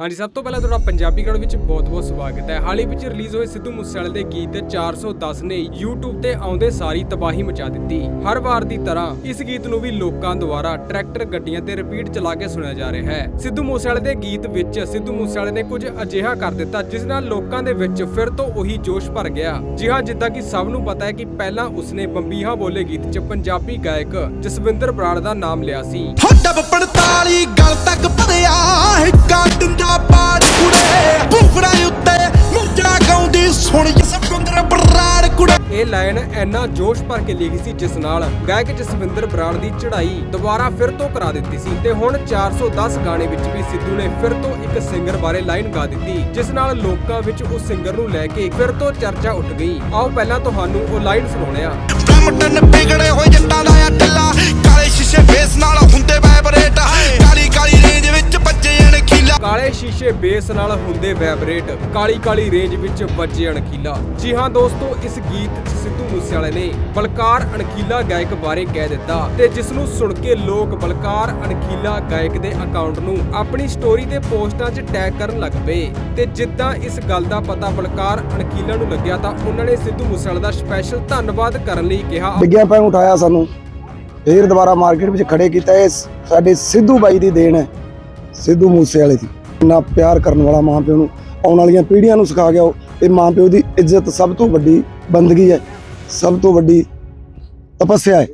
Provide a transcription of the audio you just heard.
ਹਾਂਜੀ, ਸਭ ਤੋਂ ਪਹਿਲਾਂ ਤੁਹਾਡਾ ਪੰਜਾਬੀ ਗੜ ਵਿੱਚ ਬਹੁਤ-ਬਹੁਤ ਸਵਾਗਤ ਹੈ। ਹਾਲ ਹੀ ਵਿੱਚ ਰਿਲੀਜ਼ ਹੋਏ ਸਿੱਧੂ ਮੂਸੇਵਾਲੇ ਦੇ ਗੀਤ 410 ਨੇ YouTube ਤੇ ਆਉਂਦੇ ਸਾਰੀ ਤਬਾਹੀ ਮਚਾ ਦਿੱਤੀ। ਹਰ ਵਾਰ ਦੀ ਤਰ੍ਹਾਂ ਇਸ ਗੀਤ ਨੂੰ ਵੀ ਲੋਕਾਂ ਦੁਆਰਾ ਟਰੈਕਟਰ ਗੱਡੀਆਂ ਤੇ ਰਿਪੀਟ ਚਲਾ ਕੇ ਸੁਣਿਆ ਜਾ ਰਿਹਾ ਹੈ। ਸਿੱਧੂ ਮੂਸੇਵਾਲੇ ਦੇ ਗੀਤ ਵਿੱਚ ਸਿੱਧੂ ਮੂਸੇਵਾਲੇ ਨੇ ਕੁਝ ਅਜਿਹਾ ਕਰ ਦਿੱਤਾ ਜਿਸ ਨਾਲ ਲੋਕਾਂ ਦੇ ਵਿੱਚ ਫਿਰ ਤੋਂ ਉਹੀ ਜੋਸ਼ ਭਰ ਗਿਆ। ਜਿਹਾ ਜਿੱਦਾਂ ਕਿ ਸਭ ਨੂੰ ਪਤਾ ਹੈ ਕਿ ਪਹਿਲਾਂ ਉਸਨੇ ਬੰਬੀਹਾ ਬੋਲੇ ਗੀਤ 'ਚ ਪੰਜਾਬੀ ਗਾਇਕ ਜਸਵਿੰਦਰ ਬਰਾੜ ਦਾ ਨਾਮ ਲਿਆ ਸੀ। ਤੁਹਾਡਾ 45 ਗਲ ਤੱਕ ਭਰਿਆ। ਇਹ ਲਾਈਨ ਇੰਨਾ ਜੋਸ਼ ਭਰ ਕੇ ਲਿਖੀ ਸੀ ਜਿਸ ਨਾਲ ਗਾਇਕ ਜਸਵਿੰਦਰ ਬਰਾੜ ਦੀ ਚੜ੍ਹਾਈ ਦੁਬਾਰਾ ਫਿਰ ਤੋਂ ਕਰਾ ਦਿੱਤੀ ਸੀ ਤੇ ਹੁਣ 410 ਗਾਣੇ ਵਿੱਚ ਵੀ ਸਿੱਧੂ ਨੇ ਫਿਰ ਤੋਂ ਇੱਕ ਸਿੰਗਰ ਬਾਰੇ ਲਾਈਨ ਗਾ ਦਿੱਤੀ, ਜਿਸ ਨਾਲ ਲੋਕਾਂ ਵਿੱਚ ਉਸ ਸਿੰਗਰ ਨੂੰ ਲੈ ਕੇ ਫਿਰ ਤੋਂ ਚਰਚਾ ਉੱਠ ਗਈ। ਆਓ ਪਹਿਲਾਂ ਤੁਹਾਨੂੰ ਉਹ ਲਾਈਨ ਸੁਣਾਉਂਦੇ ਹਾਂ। ਬ੍ਰਹਮਟਨ ਵਿਗੜੇ ਹੋਏ ਕਾਲੇ ਸ਼ੀਸ਼ੇ ਬੇਸ ਨਾਲ ਹੁੰਦੇ ਵੈਬਰੇਟ ਕਾਲੀ ਕਾਲੀ ਰੇਂਜ ਵਿੱਚ ਵੱਜੇ ਅਣਖੀਲਾ। ਜੀ ਹਾਂ ਦੋਸਤੋ, ਇਸ ਗੀਤ 'ਚ ਸਿੱਧੂ ਮੂਸੇਵਾਲੇ ਨੇ ਬਲਕਾਰ ਅਣਖੀਲਾ ਗਾਇਕ ਬਾਰੇ ਕਹਿ ਦਿੱਤਾ ਤੇ ਜਿਸ ਨੂੰ ਸੁਣ ਕੇ ਲੋਕ ਬਲਕਾਰ ਅਣਖੀਲਾ ਗਾਇਕ ਦੇ ਅਕਾਊਂਟ ਨੂੰ ਆਪਣੀ ਸਟੋਰੀ ਤੇ ਪੋਸਟਾਂ 'ਚ ਟੈਗ ਕਰਨ ਲੱਗ ਪਏ ਤੇ ਜਿੱਦਾਂ ਇਸ ਗੱਲ ਦਾ ਪਤਾ ਬਲਕਾਰ ਅਣਖੀਲਾ ਨੂੰ ਲੱਗਿਆ ਤਾਂ ਉਹਨਾਂ ਨੇ ਸਿੱਧੂ ਮੂਸੇਵਾਲੇ ਦਾ ਸਪੈਸ਼ਲ ਧੰਨਵਾਦ ਕਰਨ ਲਈ ਕਿਹਾ। ਡਿੱਗਿਆ ਉਠਾਇਆ ਸਾਨੂੰ। ਫੇਰ ਦੁਬਾਰਾ ਮਾਰਕੀਟ ਵਿੱਚ ਖੜੇ ਕੀਤਾ। ਇਹ ਸਾਡੇ ਸਿੱਧੂ ਬਾਈ ਦੀ ਦੇਣ ਹੈ। ਸਿੱਧੂ ਮੂਸੇ ਵਾਲੇ ਦੀ। ਇੰਨਾ ਪਿਆਰ ਕਰਨ ਵਾਲਾ ਮਾਂ ਪਿਓ ਨੂੰ ਆਉਣ ਵਾਲੀਆਂ ਪੀੜ੍ਹੀਆਂ ਨੂੰ ਸਿਖਾ ਗਿਆ ਇਹ ਮਾਂ ਪਿਓ ਦੀ ਇੱਜ਼ਤ ਸਭ ਤੋਂ ਵੱਡੀ ਬੰਦਗੀ ਹੈ, ਸਭ ਤੋਂ ਵੱਡੀ ਤਪੱਸਿਆ ਹੈ।